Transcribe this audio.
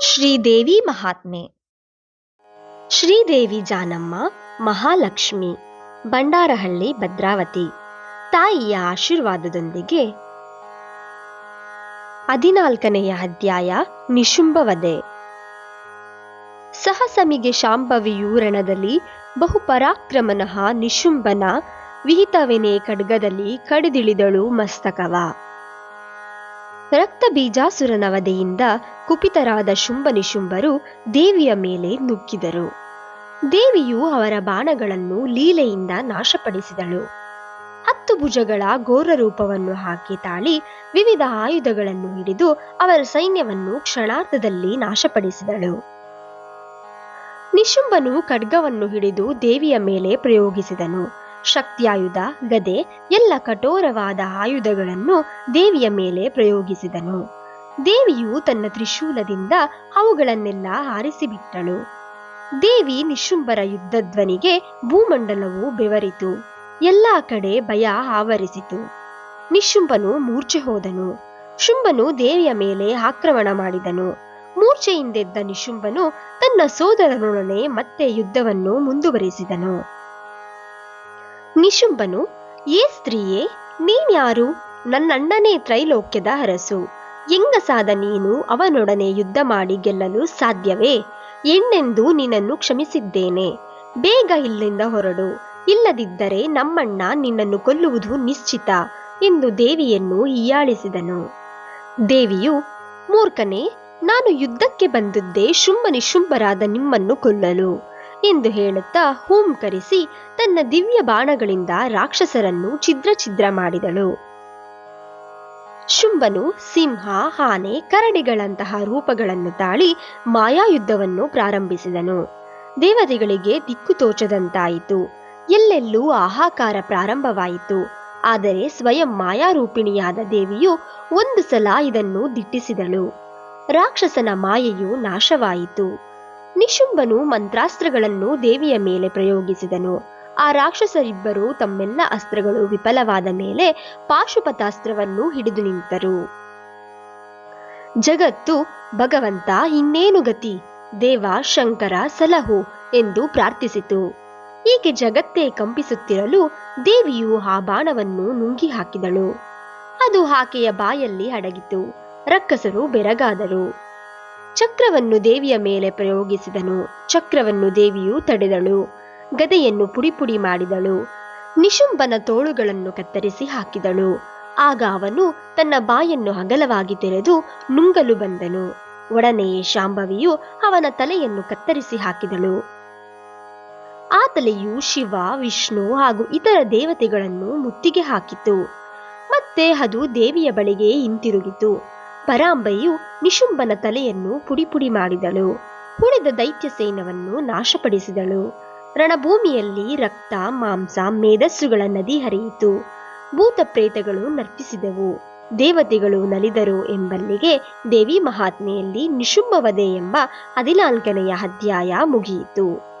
ಶ್ರೀದೇವಿ ಮಹಾತ್ಮೆ. ಶ್ರೀದೇವಿ ಜಾನಮ್ಮ, ಮಹಾಲಕ್ಷ್ಮಿ, ಬಂಡಾರಹಳ್ಳಿ ಭದ್ರಾವತಿ. ತಾಯಿಯ ಆಶೀರ್ವಾದದೊಂದಿಗೆ ಹದಿನಾಲ್ಕನೆಯ ಅಧ್ಯಾಯ ನಿಶುಂಭವದೆ ಸಹಸಮಿಗೆ ಶಾಂಭವಿಯು ರಣದಲ್ಲಿ ಬಹುಪರಾಕ್ರಮನಃ ನಿಶುಂಭನ, ವಿಹಿತವೆನೆ ಖಡ್ಗದಲ್ಲಿ ಕಡಿದಿಳಿದಳು ಮಸ್ತಕವ. ರಕ್ತ ಬೀಜಾಸುರನ ವಧೆಯಿಂದ ಕುಪಿತರಾದ ಶುಂಭನಿ ಶುಂಭರು ದೇವಿಯ ಮೇಲೆ ನುಗ್ಗಿದರು. ದೇವಿಯು ಅವರ ಬಾಣಗಳನ್ನು ಲೀಲೆಯಿಂದ ನಾಶಪಡಿಸಿದಳು. ಹತ್ತು ಭುಜಗಳ ಘೋರ ರೂಪವನ್ನು ಹಾಕಿ ತಾಳಿ ವಿವಿಧ ಆಯುಧಗಳನ್ನು ಹಿಡಿದು ಅವರ ಸೈನ್ಯವನ್ನು ಕ್ಷಣಾರ್ಧದಲ್ಲಿ ನಾಶಪಡಿಸಿದಳು. ನಿಶುಂಭನು ಖಡ್ಗವನ್ನು ಹಿಡಿದು ದೇವಿಯ ಮೇಲೆ ಪ್ರಯೋಗಿಸಿದನು. ಶಕ್ತಿಯಾಯುಧ, ಗದೆ, ಎಲ್ಲ ಕಠೋರವಾದ ಆಯುಧಗಳನ್ನು ದೇವಿಯ ಮೇಲೆ ಪ್ರಯೋಗಿಸಿದನು. ದೇವಿಯು ತನ್ನ ತ್ರಿಶೂಲದಿಂದ ಅವುಗಳನ್ನೆಲ್ಲ ಹಾರಿಸಿಬಿಟ್ಟಳು. ದೇವಿ ನಿಶುಂಭರ ಯುದ್ಧಧ್ವನಿಗೆ ಭೂಮಂಡಲವು ಬೆವರಿತು. ಎಲ್ಲಾ ಕಡೆ ಭಯ ಆವರಿಸಿತು. ನಿಶುಂಬನು ಮೂರ್ಛೆ ಹೋದನು. ಶುಂಭನು ದೇವಿಯ ಮೇಲೆ ಆಕ್ರಮಣ ಮಾಡಿದನು. ಮೂರ್ಛೆಯಿಂದೆದ್ದ ನಿಶುಂಭನು ತನ್ನ ಸೋದರನೊಡನೆ ಮತ್ತೆ ಯುದ್ಧವನ್ನು ಮುಂದುವರಿಸಿದನು. ನಿಶುಂಭನು, ಏ ಸ್ತ್ರೀಯೇ ನೀನ್ಯಾರು ನನ್ನಣ್ಣನೇ ತ್ರೈಲೋಕ್ಯದ ಅರಸು. ಹೆಂಗಸಾದ ನೀನು ಅವನೊಡನೆ ಯುದ್ಧ ಮಾಡಿ ಗೆಲ್ಲಲು ಸಾಧ್ಯವೇ? ಎಣ್ಣೆಂದು ನಿನ್ನನ್ನು ಕ್ಷಮಿಸಿದ್ದೇನೆ. ಬೇಗ ಇಲ್ಲಿಂದ ಹೊರಡು. ಇಲ್ಲದಿದ್ದರೆ ನಮ್ಮಣ್ಣ ನಿನ್ನನ್ನು ಕೊಲ್ಲುವುದು ನಿಶ್ಚಿತ ಎಂದು ದೇವಿಯನ್ನು ಹೀಯಾಳಿಸಿದನು. ದೇವಿಯು, ಮೂರ್ಖನೇ, ನಾನು ಯುದ್ಧಕ್ಕೆ ಬಂದದ್ದೇ ಶುಂಭ ನಿಶುಂಭರಾದ ನಿಮ್ಮನ್ನು ಕೊಲ್ಲಲು. ಎಂದು ಹೇಳುತ್ತಾ ಹೂಂಕರಿಸಿ ತನ್ನ ದಿವ್ಯ ಬಾಣಗಳಿಂದ ರಾಕ್ಷಸರನ್ನು ಛಿದ್ರ ಛಿದ್ರ ಮಾಡಿದಳು. ಶುಂಭನು ಸಿಂಹ, ಆನೆ, ಕರಡಿಗಳಂತಹ ರೂಪಗಳನ್ನು ತಾಳಿ ಮಾಯಾಯುದ್ಧವನ್ನು ಪ್ರಾರಂಭಿಸಿದನು. ದೇವತೆಗಳಿಗೆ ದಿಕ್ಕು ತೋಚದಂತಾಯಿತು. ಎಲ್ಲೆಲ್ಲೂ ಆಹಾಕಾರ ಪ್ರಾರಂಭವಾಯಿತು. ಆದರೆ ಸ್ವಯಂ ಮಾಯಾರೂಪಿಣಿಯಾದ ದೇವಿಯು ಒಂದು ಸಲ ಇದನ್ನು ದಿಟ್ಟಿಸಿದಳು. ರಾಕ್ಷಸನ ಮಾಯೆಯು ನಾಶವಾಯಿತು. ನಿಶುಂಭನು ಮಂತ್ರಾಸ್ತ್ರಗಳನ್ನು ದೇವಿಯ ಮೇಲೆ ಪ್ರಯೋಗಿಸಿದನು. ಆ ರಾಕ್ಷಸರಿಬ್ಬರು ತಮ್ಮೆಲ್ಲ ಅಸ್ತ್ರಗಳು ವಿಫಲವಾದ ಮೇಲೆ ಪಾಶುಪತಾಸ್ತ್ರವನ್ನು ಹಿಡಿದು ನಿಂತರು. ಜಗತ್ತು, ಭಗವಂತ, ಇನ್ನೇನು ಗತಿ? ದೇವ, ಶಂಕರ, ಸಲಹು ಎಂದು ಪ್ರಾರ್ಥಿಸಿತು. ಹೀಗೆ ಜಗತ್ತೇ ಕಂಪಿಸುತ್ತಿರಲು ದೇವಿಯು ಆ ಬಾಣವನ್ನು ನುಂಗಿ ಹಾಕಿದಳು. ಅದು ಆಕೆಯ ಬಾಯಲ್ಲಿ ಅಡಗಿತು. ರಕ್ಕಸರು ಬೆರಗಾದರು. ಚಕ್ರವನ್ನು ದೇವಿಯ ಮೇಲೆ ಪ್ರಯೋಗಿಸಿದನು. ಚಕ್ರವನ್ನು ದೇವಿಯು ತಡೆದಳು. ಗದೆಯನ್ನು ಪುಡಿಪುಡಿ ಮಾಡಿದಳು. ನಿಶುಂಬನ ತೋಳುಗಳನ್ನು ಕತ್ತರಿಸಿ ಹಾಕಿದಳು. ಆಗ ಅವನು ತನ್ನ ಬಾಯನ್ನು ಅಗಲವಾಗಿ ತೆರೆದು ನುಂಗಲು ಬಂದನು. ಒಡನೆಯೇ ಶಾಂಭವಿಯು ಅವನ ತಲೆಯನ್ನು ಕತ್ತರಿಸಿ ಹಾಕಿದಳು. ಆ ತಲೆಯು ಶಿವ, ವಿಷ್ಣು ಹಾಗೂ ಇತರ ದೇವತೆಗಳನ್ನು ಮುತ್ತಿಗೆ ಹಾಕಿತು. ಮತ್ತೆ ಅದು ದೇವಿಯ ಬಳಿಗೆ ಹಿಂತಿರುಗಿತು. ಪರಾಂಬೆಯು ನಿಶುಂಬನ ತಲೆಯನ್ನು ಪುಡಿಪುಡಿ ಮಾಡಿದಳು. ಉಳಿದ ದೈತ್ಯ ಸೈನ್ಯವನ್ನು ನಾಶಪಡಿಸಿದಳು. ರಣಭೂಮಿಯಲ್ಲಿ ರಕ್ತ, ಮಾಂಸ, ಮೇಧಸ್ಸುಗಳ ನದಿ ಹರಿಯಿತು. ಭೂತ ಪ್ರೇತಗಳು ನರ್ತಿಸಿದವು ದೇವತೆಗಳು ನಲಿದರು ಎಂಬಲ್ಲಿಗೆ ದೇವಿ ಮಹಾತ್ಮೆಯಲ್ಲಿ ನಿಶುಂಭವಧೆ ಎಂಬ ಹದಿನಾಲ್ಕನೆಯ ಅಧ್ಯಾಯ ಮುಗಿಯಿತು.